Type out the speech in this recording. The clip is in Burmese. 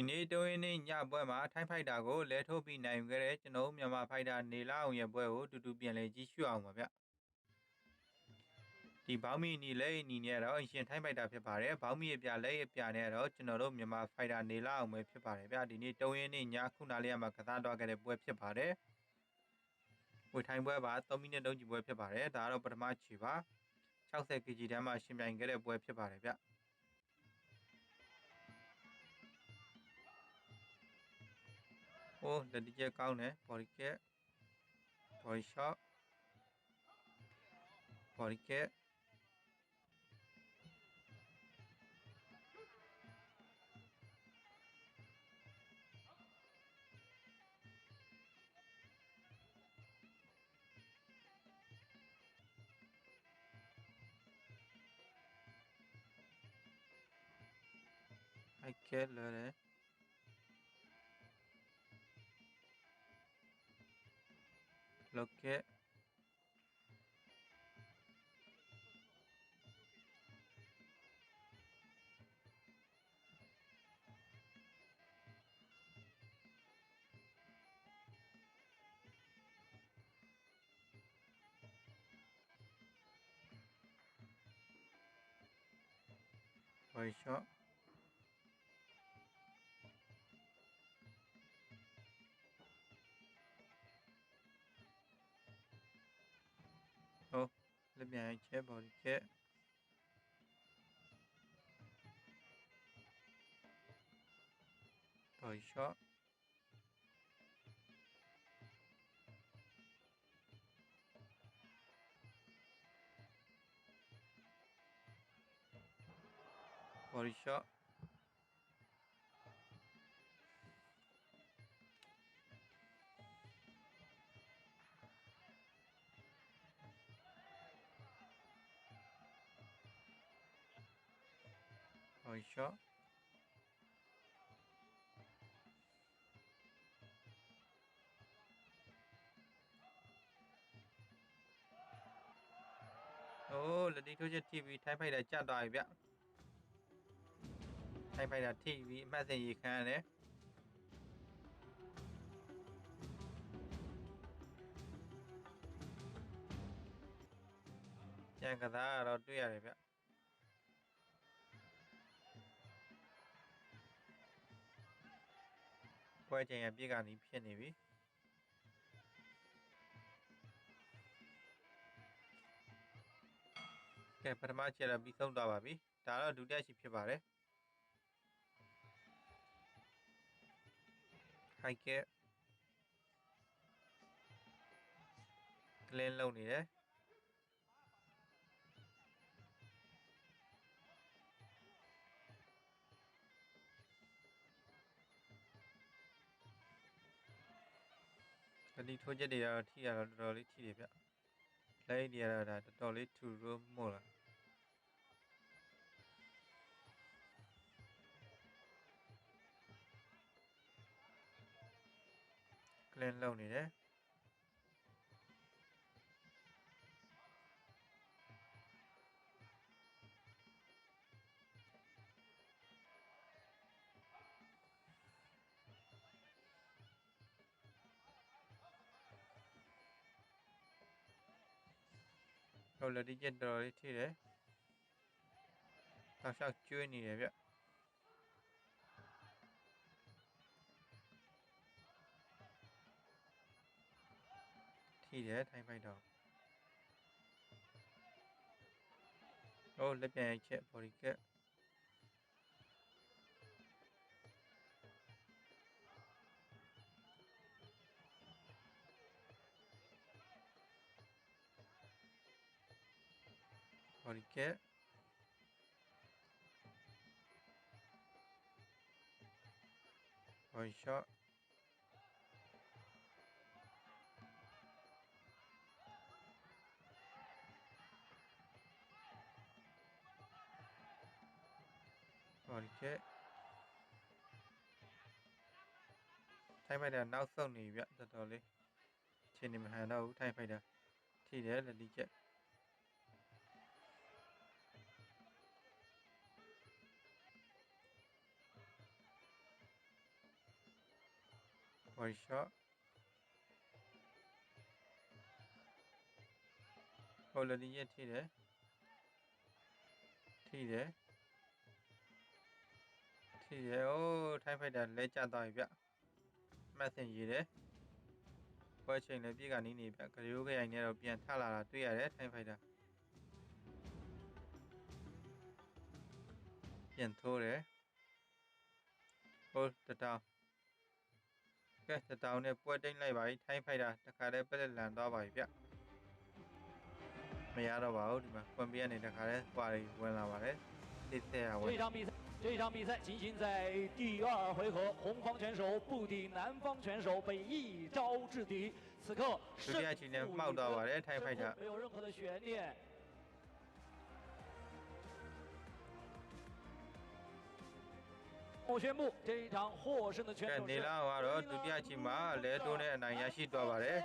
ဒီနေ့တုံးရင်းနေ့ညပွဲမှာထိုင်းဖိုက်တာကိုလဲထုတ်ပြီးနိုင်ယူခဲ့တဲ့ကျွန်တော်တို့မြန်မာဖိုက်တာနေလာအောင်ရဲ့ပွဲကိုတူတူပြန်လည်ကြည့်ရှုအောင်ပါဗျဒီဘောင်းမီနီလဲအနီနဲ့တော့အရှင်ထိုင်းဖိုက်တာဖြစ်ပါတယ်ဘောင်းမီအပြလဲအပြနဲ့တော့ကျွန်တော်တို့မြန်မာဖိုက်တာနေလာအောင်ပဲဖြစ်ပါတယ်ဗျဒီနေ့တုံးရင်းနေ့ညခုနာလေးမှာကစားတော့ခဲ့တဲ့ပွဲဖြစ်ပါတယ်ဝေထိုင်းပွဲပါ3မိနစ်တုံးကြည့်ပွဲဖြစ်ပါတယ်ဒါကတော့ပထမခြေပါ60 kg တန်းမှာရှင်ပြိုင်ခဲ့တဲ့ပွဲဖြစ်ပါတယ်ဗျ ô là đi chơi câu nè bỏ đi kia bỏ đi shop bỏ đi kia hay kia lừa đấy lo que Ahí ya. Oh, le bianche, boliche. Poi ciò. Poi ciò. Check body check. Body shot. Body shot. Body shot. ။အိုးလက်တီထိုးချက် TV ထိုင်းဖိုက်တာကြတ်သွားပြီဗျ။ထိုင်းဖိုက်တာ TV အမှတ်စဉ်ရေခမ်းရတယ်။ကြံကစားကတော့တွေ့ရတယ်ဗျ။ ပွဲချိန်ရပြည့်ကနေဖြစ်နေပြီ။ကဲပထမချက်တော့ပြီးဆုံးသွားပါပြီဒါတော့ဒုတိယရှိဖြစ်ပါတယ်ဟိုက်ကကလင်းလုံနေတယ် ဒီထိုးချက်တွေကတော့ထိရတော့တော်တော်လေးထိတယ်ဗျလိုက်နေရတာတော်တော်လေးထူရိုးမို့လားကလင်လုံနေတယ် ဟိုလက်ဒီကျက်တော်လေးထိတယ်တောက်လျှောက်ကျွေးနေတယ်ဗျထိတယ်ထိုင်းဖိုက်တော့ဟိုလက်ပြန်ရိုက်ချက် body cut porque one shot porque thay phải là não xong thì viện thật rồi đi. Trên này mà hà đâu thay phải là thì đấy là đi chạy ဟန်တော့ဘူးထိုင်းဖိုက်တာထိတယ်လက်ဒီကက် body shot ဟိုလဒီရဲ့ထိတယ်ထိတယ်ထိတယ်အိုးထိုင်းဖိုက်တာလဲကျသွားပြီဗျမှတ်စင်ရေးတယ်ပွဲချိန်လည်းပြည့်ကနီးနေဗျဂရီယိုခရိုင်နဲ့တော့ပြန်ထလာတာတွေ့ရတယ်ထိုင်းဖိုက်တာပြန်ထိုးတယ်ဟိုတတောင် ကဲတတောင်နဲ့ပွဲတိတ်လိုက်ပါပြီထိုင်းဖိုက်တာတခါတည်းပလက်လန်သွားပါပြီဗျမရတော့ပါဘူးဒီမှာကွန်ပီကနေတခါတည်းပွာရီဝင်လာပါတယ်တစ်သက်ရဝင် 这场比赛，这场比赛进行在第二回合，红方选手不敌南方选手，被一招制敌。此刻胜ဒုတိယချိန်နဲ့မှောက်သွားပါတယ်ထိုင်းဖိုက်တာ 没有任何的悬念。 我宣布，这一场获胜的选手是。尼拉瓦罗，杜比亚奇马，雷多内南亚西多瓦雷。